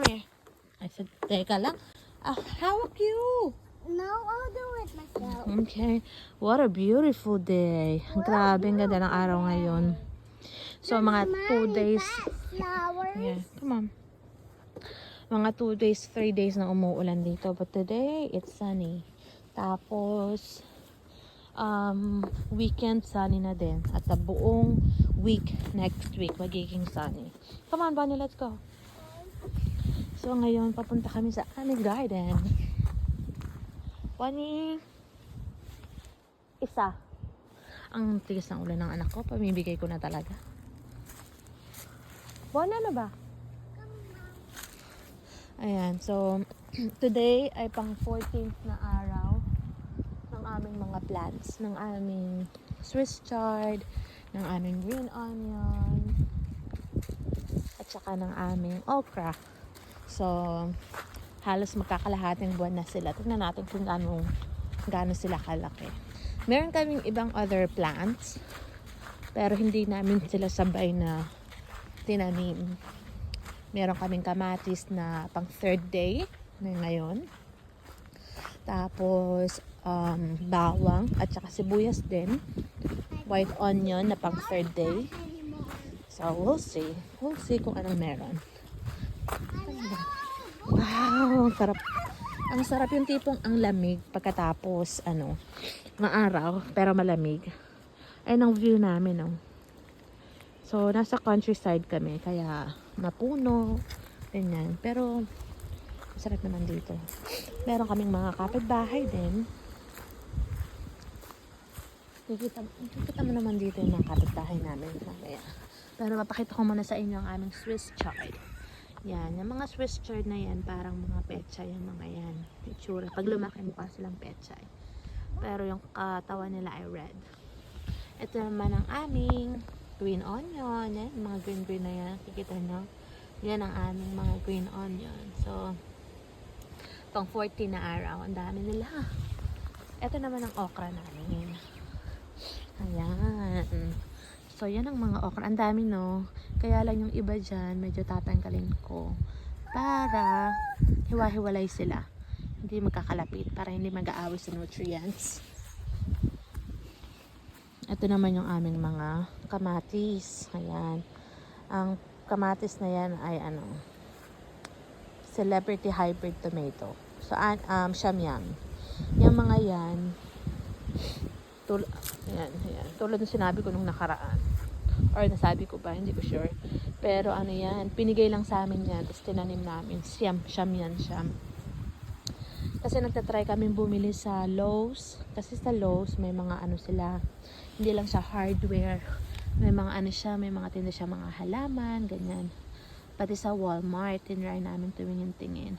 Come here. I said, teka lang. Ah, hawak you. No, I'll do it myself. Okay. What a beautiful day. Grabe, ang ganda ng araw ngayon. So, mga two days. Flowers. Yeah, come on. Mga two days, three days na umuulan dito. But today, it's sunny. Tapos, um, weekend sunny na din. At the buong week next week, magiging sunny. Come on, Bonnie, let's go. So, ngayon, papunta kami sa aming garden. Bonnie! Isa. Ang tigas ng ulan ng anak ko. Pamibigay ko na talaga. Bonnie, ano ba? Ayan, so today ay pang 14th na araw ng aming mga plants, ng aming Swiss chard, ng aming green onion, at saka ng aming okra. So, halos magkakalahating buwan na sila. Tignan natin kung gaano, gaano sila kalaki. Meron kaming ibang other plants, pero hindi namin sila sabay na tinanim meron kaming kamatis na pang third day na ngayon. Tapos, um, bawang at saka sibuyas din. White onion na pang third day. So, we'll see. We'll see kung anong meron. Wow, ang sarap. Ang sarap yung tipong ang lamig pagkatapos, ano, maaraw, pero malamig. Ayun ang view namin, no. So, nasa countryside kami, kaya mapuno, ganyan. Pero, masarap naman dito. Meron kaming mga kapitbahay din. Kikita, kikita mo naman dito yung mga kapitbahay namin. Mamaya. Pero mapakita ko muna sa inyo ang aming Swiss chard. Yan, yung mga Swiss chard na yan, parang mga petsa yung mga yan. Itsura. Pag lumaki mukha silang pechay. Pero yung katawan nila ay red. Ito naman ang aming green onion. Yan, mga green green na yan. Kikita nyo. Yan ang aming mga green onion. So, pang 40 na araw. Ang dami nila. Ito naman ang okra namin. Ayan. So, yan ang mga okra. Ang dami, no? Kaya lang yung iba dyan, medyo tatanggalin ko. Para hiwa-hiwalay sila. Hindi magkakalapit. Para hindi mag-aaway sa nutrients. Ito naman yung aming mga kamatis. Ayan. Ang kamatis na yan ay ano, celebrity hybrid tomato. So, um, Shamyam. Yung mga yan, ayan, ayan. tulad ng sinabi ko nung nakaraan. Or nasabi ko ba, hindi ko sure. Pero ano yan, pinigay lang sa amin yan, tapos tinanim namin. Siyam, siyam yan, siyam. Kasi nagtatry kami bumili sa Lowe's. Kasi sa Lowe's, may mga ano sila, hindi lang siya hardware. May mga ano siya, may mga tinda siya, mga halaman, ganyan. Pati sa Walmart, tinry namin tumingin-tingin.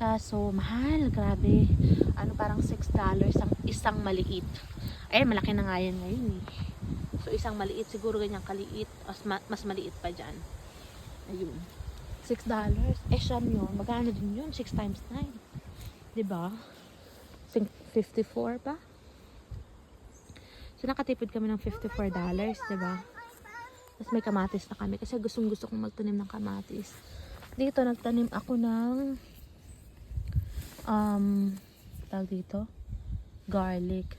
Kaso, mahal, grabe. Ano, parang $6 ang isang maliit. Ay, malaki na nga yan ngayon eh. So, isang maliit, siguro ganyang kaliit. Mas, ma- mas maliit pa dyan. Ayun. $6. Eh, siyam yun. Magkano din yun? 6 times 9. Diba? Sing- 54 pa? So, nakatipid kami ng $54, diba? Tapos may kamatis na kami. Kasi gustong gusto kong magtanim ng kamatis. Dito, nagtanim ako ng um, tawag dito, garlic.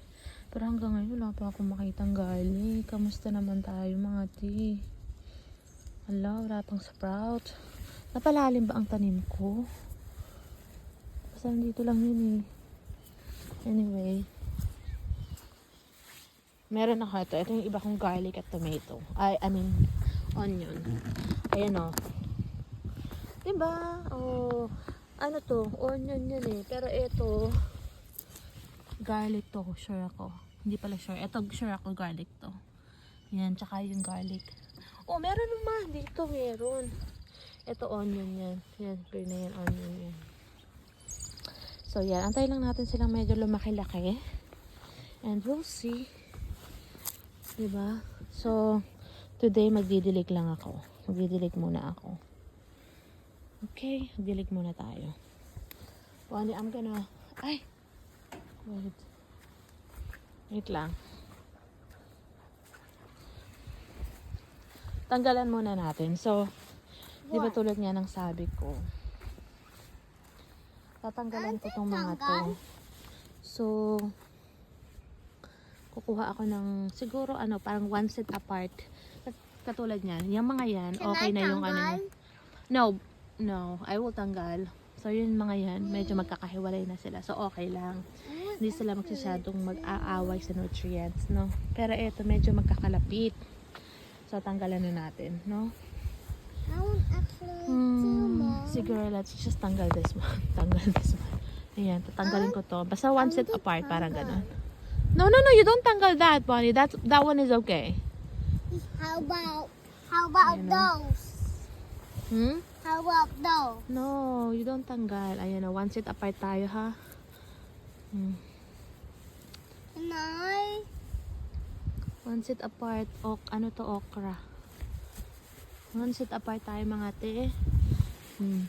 Pero hanggang ngayon, wala pa akong makitang garlic. Kamusta naman tayo mga ti? Ala, wala pang sprout. Napalalim ba ang tanim ko? Basta dito lang yun eh. Anyway. Meron ako ito. Ito yung iba kong garlic at tomato. Ay, I mean, onion. Ayan o. Diba? Oh, ano to? Onion yun eh. Pero ito, garlic to. Sure ako. Hindi pala sure. Ito, sure ako garlic to. Yan, tsaka yung garlic. Oh, meron naman. Dito meron. Ito onion yan. Yan, green yan, onion yan. So, yan. Antay lang natin silang medyo lumaki-laki. And we'll see. Diba? So, today magdidilig lang ako. Magdidilig muna ako. Okay, magdilig muna tayo. Wani, I'm gonna... Ay! Wait. Wait lang. Tanggalan muna natin. So, di ba tulad nga ng sabi ko, Tatanggalan ko tong mga to. So, kukuha ako ng, siguro ano, parang one set apart. Kat- Katulad niyan. Yung mga yan, okay na yung ano niya. No, no, I will tanggal. So, yun mga yan, medyo magkakahiwalay na sila. So, okay lang. Hindi sila magsasyadong mag-aaway sa nutrients, no? Pero eto, medyo magkakalapit. So, tanggalan na natin, no? Hmm, siguro, let's just tanggal this one. Tanggal this one. Ayan, tatanggalin ko to. Basta one set apart, parang ganun. No, no, no, you don't tanggal that, Bonnie. That, that one is okay. How about how about Ayan, oh. those? Hmm? How about those? No, you don't tanggal. Ayan, oh, one set apart tayo, ha? Hmm. I? One set apart. Ok, ano to, okra. One set apart tayo, mga te. Hmm.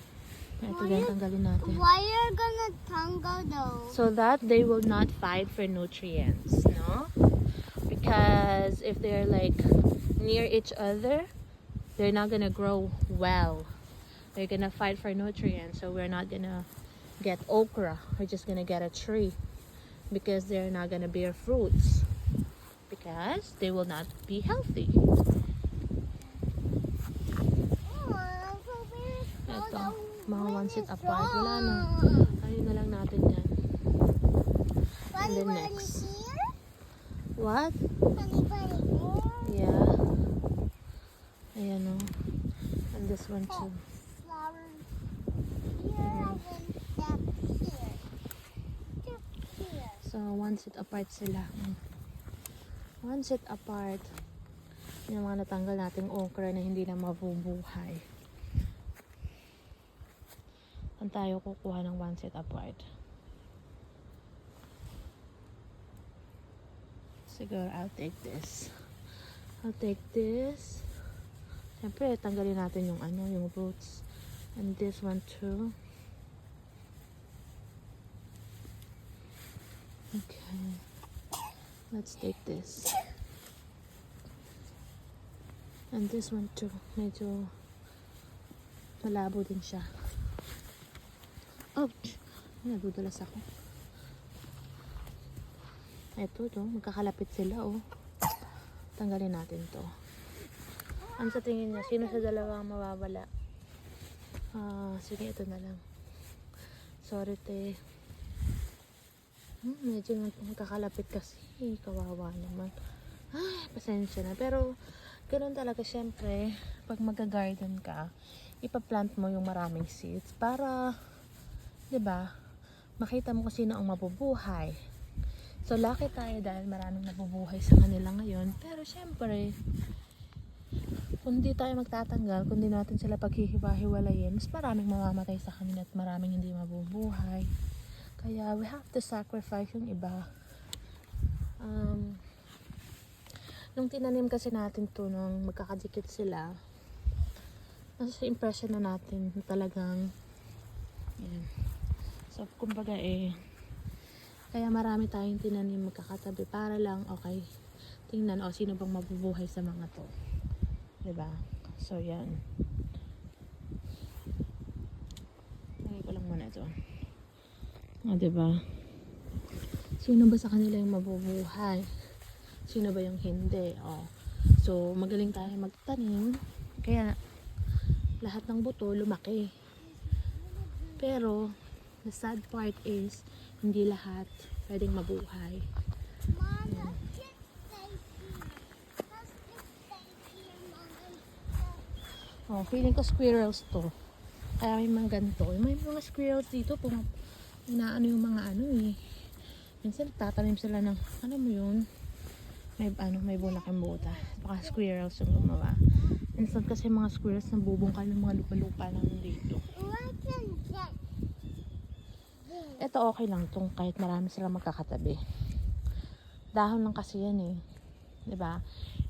Ito din, tanggalin natin. Why you're gonna tangle those? so that they will not fight for nutrients no because if they're like near each other they're not gonna grow well they're gonna fight for nutrients so we're not gonna get okra we're just gonna get a tree because they're not gonna bear fruits because they will not be healthy Oh, cold. mga one set apart. Wala na. ayun na lang natin yan Bunny, then next. what yeah ayan o and this one too So, one set apart sila. One set apart. Yung mga natanggal nating okra na hindi na mabubuhay. Saan tayo kukuha ng one set apart? Siguro, I'll take this. I'll take this. Siyempre, tanggalin natin yung ano, yung roots. And this one too. Okay. Let's take this. And this one too. Medyo malabo din siya. Ouch! Nadudulas ako. Ito to. Magkakalapit sila oh. Tanggalin natin to. Ano sa tingin niya? Sino sa dalawa ang mawawala? Ah, sige ito na lang. Sorry te. Hmm, medyo magkakalapit kasi. Kawawa naman. Ay, pasensya na. Pero, ganun talaga syempre, pag mag-garden ka, ipaplant mo yung maraming seeds para, 'di ba makita mo kung sino ang mabubuhay. So, lucky tayo dahil maraming nabubuhay sa kanila ngayon. Pero, syempre, kung di tayo magtatanggal, kung di natin sila paghihiwa-hiwalayin, mas maraming mamamatay sa kanila at maraming hindi mabubuhay. Kaya we have to sacrifice yung iba. Um, nung tinanim kasi natin to nung magkakadikit sila, nasa impression na natin na talagang yan. So, kumbaga eh, kaya marami tayong tinanim magkakatabi para lang, okay, tingnan, o sino bang mabubuhay sa mga to. Ba So, yan. Lagay ko lang muna ito. O, diba? Sino ba sa kanila yung mabubuhay? Sino ba yung hindi? O. So, magaling tayo magtanim. Kaya, lahat ng buto lumaki. Pero, the sad part is, hindi lahat pwedeng mabuhay. Mom, let's just stay here. Let's just stay here, Mom. Oh, feeling ko squirrels to. Kaya may mga ganito. May mga squirrels dito. Pum inaano yung mga ano eh. Minsan tatanim sila ng, ano mo yun? May, ano, may bunaking buta. Baka squirrels yung gumawa. Minsan kasi mga squirrels nabubungkal ng mga lupa-lupa namin dito. Ito okay lang tong kahit marami sila magkakatabi. Dahon lang kasi yan eh. ba?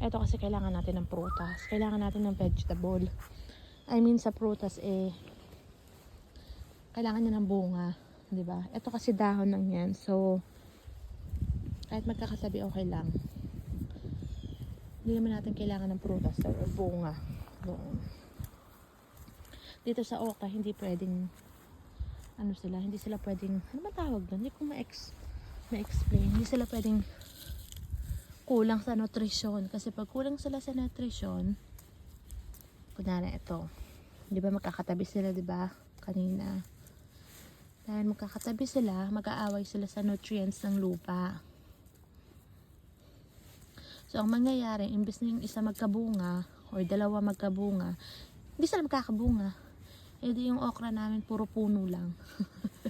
Ito kasi kailangan natin ng prutas. Kailangan natin ng vegetable. I mean sa prutas eh kailangan niya ng bunga, ba? Ito kasi dahon lang 'yan. So kahit magkakatabi okay lang. Hindi naman natin kailangan ng prutas or bunga doon. Dito sa okra hindi pwedeng ano sila, hindi sila pwedeng, ano ba tawag doon? Hindi ko ma-ex, ma-explain. Hindi sila pwedeng kulang sa nutrisyon. Kasi pag kulang sila sa nutrisyon, kunwari ito, di ba magkakatabi sila, di ba? Kanina. Dahil magkakatabi sila, mag-aaway sila sa nutrients ng lupa. So, ang mangyayari, imbes na yung isa magkabunga, or dalawa magkabunga, hindi sila magkakabunga. Eh di yung okra namin, puro puno lang.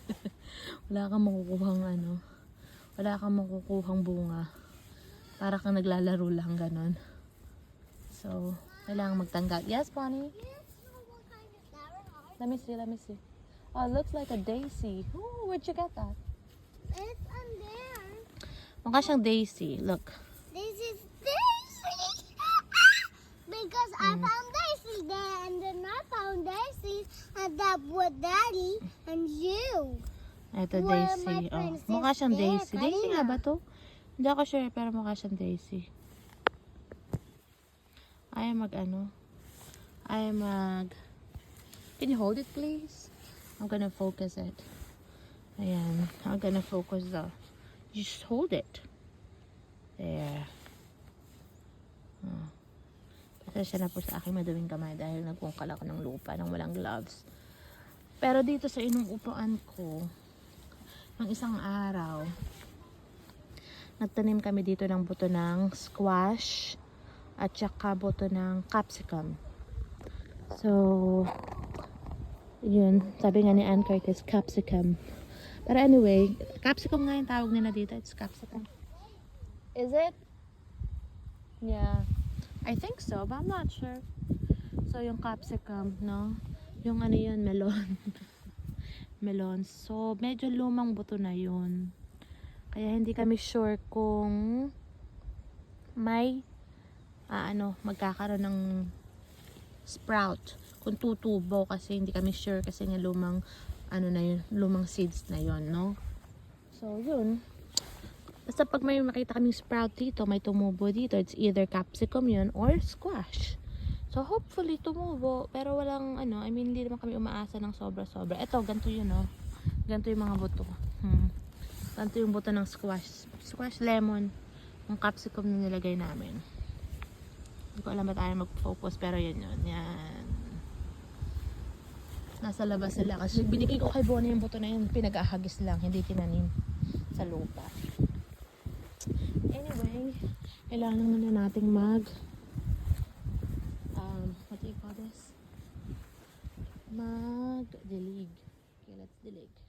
wala kang makukuhang ano, wala kang makukuhang bunga. Para kang naglalaro lang, ganon. So, kailangan magtanggal. Yes, Bonnie? Let me see, let me see. Oh, it looks like a daisy. Ooh, where'd you get that? It's on there. Mukha siyang daisy. Look. This is Daisy. because I Mm. found Daisy there, and then I found Daisy, and that was Daddy and you. Ito, daisy. Oh, mukha siyang daisy. Daisy nga ba to? Hindi ako sure, pero mukha siyang daisy. Ay, mag ano? Ay, mag... Can you hold it, please? I'm gonna focus it. Ayan. I'm gonna focus the... Just hold it. There. Oh. Pasensya na po sa aking maduming kamay dahil nagkungkal ako ng lupa nang walang gloves. Pero dito sa inuupuan ko, ng isang araw, nagtanim kami dito ng buto ng squash at saka buto ng capsicum. So, yun, sabi nga ni Ann Curtis, capsicum. Pero anyway, capsicum nga yung tawag nila dito. It's capsicum. Is it? Yeah. I think so, but I'm not sure. So, yung capsicum, no? Yung ano yun, melon. melon. So, medyo lumang buto na yun. Kaya hindi kami sure kung may ah, ano, magkakaroon ng sprout. Kung tutubo kasi hindi kami sure kasi nga lumang ano na yun, lumang seeds na yun, no? So, yun. Basta pag may makita kaming sprout dito, may tumubo dito, it's either capsicum yun or squash. So, hopefully, tumubo. Pero walang, ano, I mean, hindi naman kami umaasa ng sobra-sobra. Ito, ganito yun, no? Ganito yung mga buto. Ganito yung buto ng squash. Squash lemon. Yung capsicum na nilagay namin. Hindi ko alam ba tayo mag-focus, pero yun yun. Yan. Nasa labas sila. Kasi binigay ko kay Bonnie yung buto na yun. Pinag-ahagis lang, hindi tinanim sa lupa. Anyway, kailangan muna nating mag um, what do you call this? Mag-dilig. Okay, let's dilig.